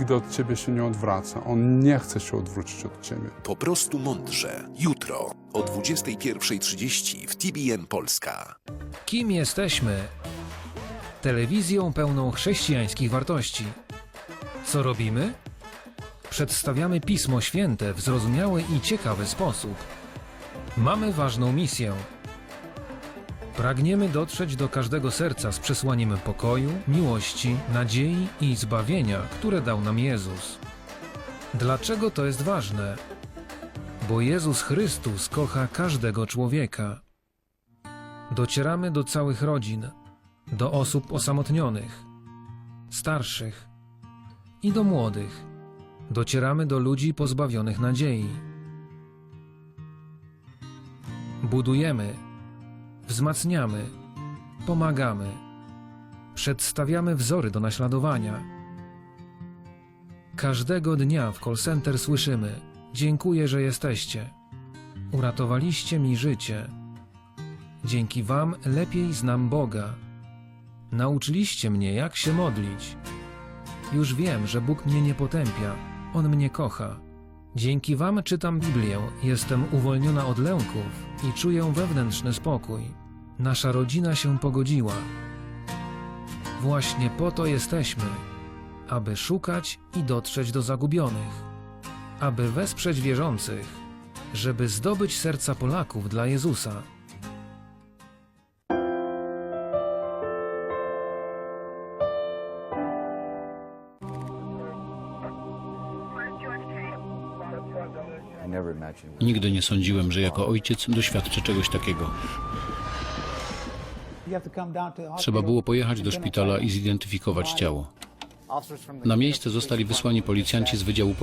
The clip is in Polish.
nigdy od ciebie się nie odwraca. On nie chce się odwrócić od ciebie. Po prostu mądrze. Jutro o 21.30 w TBN Polska. Kim jesteśmy? Telewizją pełną chrześcijańskich wartości. Co robimy? Przedstawiamy Pismo Święte w zrozumiały i ciekawy sposób. Mamy ważną misję. Pragniemy dotrzeć do każdego serca z przesłaniem pokoju, miłości, nadziei i zbawienia, które dał nam Jezus. Dlaczego to jest ważne? Bo Jezus Chrystus kocha każdego człowieka. Docieramy do całych rodzin, do osób osamotnionych, starszych i do młodych. Docieramy do ludzi pozbawionych nadziei. Budujemy, wzmacniamy, pomagamy, przedstawiamy wzory do naśladowania. Każdego dnia w call center słyszymy: Dziękuję, że jesteście. Uratowaliście mi życie. Dzięki Wam lepiej znam Boga. Nauczyliście mnie, jak się modlić. Już wiem, że Bóg mnie nie potępia, On mnie kocha. Dzięki Wam czytam Biblię, jestem uwolniona od lęków i czuję wewnętrzny spokój. Nasza rodzina się pogodziła. Właśnie po to jesteśmy, aby szukać i dotrzeć do zagubionych, aby wesprzeć wierzących, żeby zdobyć serca Polaków dla Jezusa. Nigdy nie sądziłem, że jako ojciec doświadczę czegoś takiego. Trzeba było pojechać do szpitala i zidentyfikować ciało. Na miejsce zostali wysłani policjanci z Wydziału Policji.